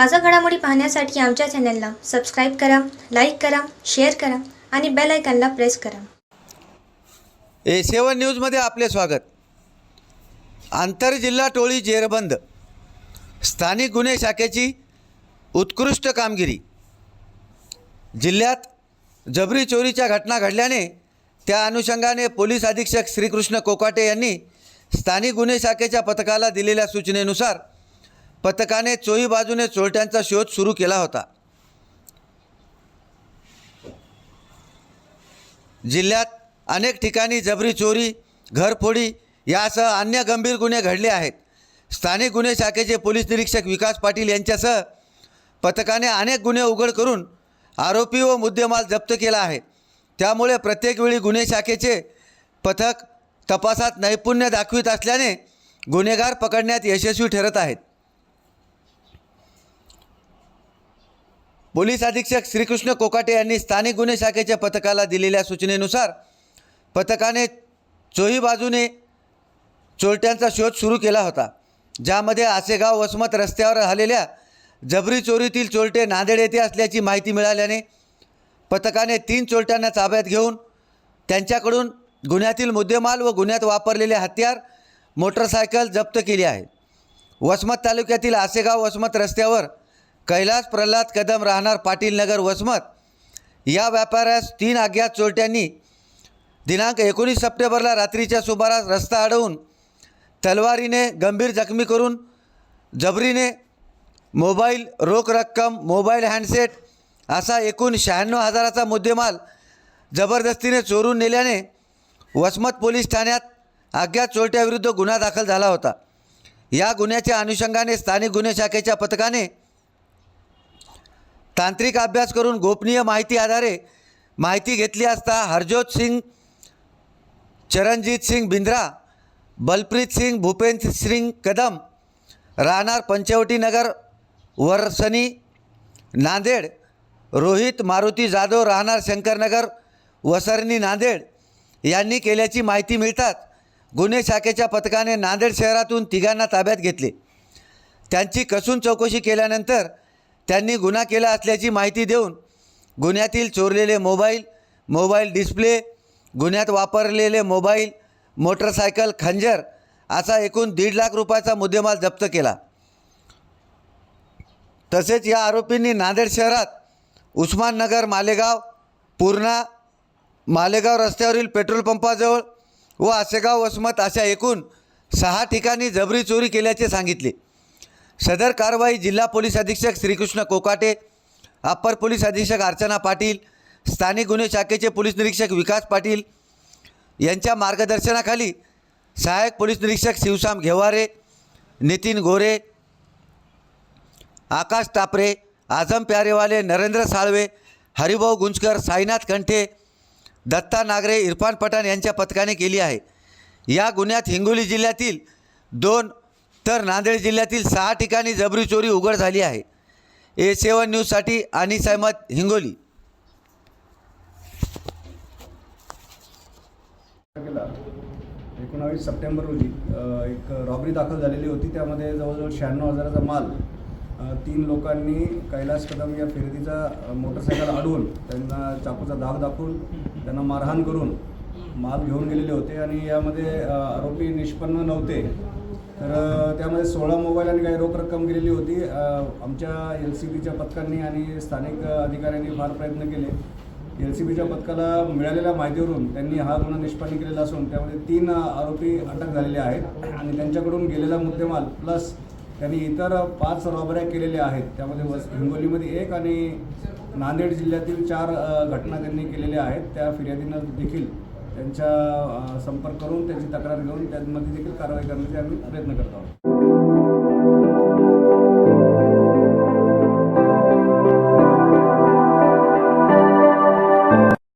ताजा घडामोडी पाहण्यासाठी आमच्या चॅनलला सबस्क्राईब करा लाईक करा शेअर करा आणि बेल आयकॉनला प्रेस करा. ए सेवन न्यूजमध्ये आपले स्वागत. आंतरजिल्हा टोळी जेरबंद. स्थानिक गुन्हे शाखेची उत्कृष्ट कामगिरी. जिल्ह्यात जबरी चोरीच्या घटना घडल्याने त्या अनुषंगाने पोलीस अधीक्षक श्रीकृष्ण कोकाटे यांनी स्थानिक गुन्हे शाखेच्या पथकाला दिलेल्या सूचनेनुसार पथकाने चोही बाजूने चोरट्यांचा शोध सुरू केला होता. जिल्ह्यात अनेक ठिकाणी जबरी चोरी घरफोडी यासह अन्य गंभीर गुन्हे घडले आहेत. स्थानिक गुन्हे शाखेचे पोलीस निरीक्षक विकास पाटील यांच्यासह पथकाने अनेक गुन्हे उघड करून आरोपी व मुद्देमाल जप्त केला आहे. त्यामुळे प्रत्येक वेळी गुन्हे शाखेचे पथक तपासात नैपुण्य दाखवित असल्याने गुन्हेगार पकडण्यात यशस्वी ठरत आहेत. पोलीस अधीक्षक श्रीकृष्ण कोकाटे यांनी स्थानिक गुन्हे शाखेच्या पथकाला दिलेल्या सूचनेनुसार पथकाने चोही बाजूने चोरट्यांचा शोध सुरू केला होता ज्यामध्ये आसेगाव वसमत रस्त्यावर झालेल्या जबरी चोरीतील चोरटे नांदेड येथे असल्याची माहिती मिळाल्याने पथकाने तीन चोरट्यांना ताब्यात घेऊन त्यांच्याकडून गुन्ह्यातील मुद्देमाल व गुन्ह्यात वापरलेले हत्यार मोटरसायकल जप्त केली आहे. वसमत तालुक्यातील आसेगाव वसमत रस्त्यावर कैलास प्रल्हाद कदम राहणार पाटील नगर वसमत. या व्यापाऱ्यास तीन अज्ञात चोरट्यांनी दिनांक एकोणीस सप्टेंबरला रात्रीच्या सुमारास रस्ता अडवून तलवारीने गंभीर जखमी करून जबरीने मोबाईल रोख रक्कम मोबाईल हँडसेट असा एकूण शहाण्णव हजाराचा मुद्देमाल जबरदस्तीने चोरून नेल्याने वसमत पोलीस ठाण्यात अज्ञात चोरट्याविरुद्ध गुन्हा दाखल झाला होता. या गुन्ह्याच्या अनुषंगाने स्थानिक गुन्हे शाखेच्या पथकाने तांत्रिक अभ्यास करून गोपनीय माहिती आधारे माहिती घेतली असता हरजोत सिंग चरणजीत सिंग बिंद्रा बलप्रीत सिंग भूपेंद्र सिंग कदम राहणार पंचवटी नगर वरसनी नांदेड रोहित मारुती जाधव राहणार शंकरनगर वसरणी नांदेड यांनी केल्याची माहिती मिळतात गुन्हे शाखेच्या पथकाने नांदेड शहरातून तिघांना ताब्यात घेतले. त्यांची कसून चौकशी केल्यानंतर त्यांनी गुन्हा केला असल्याची माहिती देऊन गुन्ह्यातील चोरलेले मोबाईल मोबाईल डिस्प्ले गुन्ह्यात वापरलेले मोबाईल मोटरसायकल खंजर असा एकूण दीड लाख रुपयाचा मुद्देमाल जप्त केला. तसेच या आरोपींनी नांदेड शहरात उस्माननगर मालेगाव पूर्णा मालेगाव रस्त्यावरील पेट्रोल पंपाजवळ व आसेगाव वसमत अशा एकूण सहा ठिकाणी जबरी चोरी केल्याचे सांगितले. सदर कारवाई जिल्हा पोलीस अधीक्षक श्रीकृष्ण कोकाटे अप्पर पोलीस अधीक्षक अर्चना पाटील स्थानिक गुन्हे शाखेचे पोलीस निरीक्षक विकास पाटील यांच्या मार्गदर्शनाखाली सहाय्यक पोलीस निरीक्षक शिवसाम घेवारे नितीन गोरे आकाश टापरे आझम प्यारेवाले नरेंद्र साळवे हरिभाऊ गुंजकर साईनाथ कंठे दत्ता नागरे इरफान पठाण यांच्या पथकाने केली आहे. या गुन्ह्यात हिंगोली जिल्ह्यातील दोन तर नांदेड जिल्ह्यातील सहा ठिकाणी जबरी चोरी उघड झाली आहे. ए सेवन न्यूजसाठी अनिस अहमद हिंगोली. एकोणावीस सप्टेंबर रोजी एक रॉबरी दाखल झालेली होती. त्यामध्ये जवळजवळ शहाण्णव हजाराचा माल तीन लोकांनी कैलास कदम या फिरतीचा मोटरसायकल अडवून त्यांना चाकूचा धाव दाखवून त्यांना मारहाण करून माल घेऊन गेलेले होते. आणि यामध्ये आरोपी निष्पन्न नव्हते. तर त्यामध्ये सोळा मोबाईल आणि काही रोख रक्कम गेलेली होती. आमच्या एल सी बीच्या पथकांनी आणि स्थानिक अधिकाऱ्यांनी फार प्रयत्न केले. एल सी बीच्या पथकाला मिळालेल्या माहितीवरून त्यांनी हा गुन्हा निष्पन्न केलेला असून त्यामध्ये तीन आरोपी अटक झालेले आहेत आणि त्यांच्याकडून गेलेला मुद्देमाल प्लस त्यांनी इतर पाच रॉबऱ्या केलेल्या आहेत. त्यामध्ये वस हिंगोलीमध्ये एक आणि नांदेड जिल्ह्यातील चार घटना त्यांनी केलेल्या आहेत. त्या फिर्यादीनं देखील त्यांच्या संपर्क करून त्यांची तक्रार घेऊन त्यांमध्ये देखील कारवाई करण्याचे आम्ही प्रयत्न करत आहोत.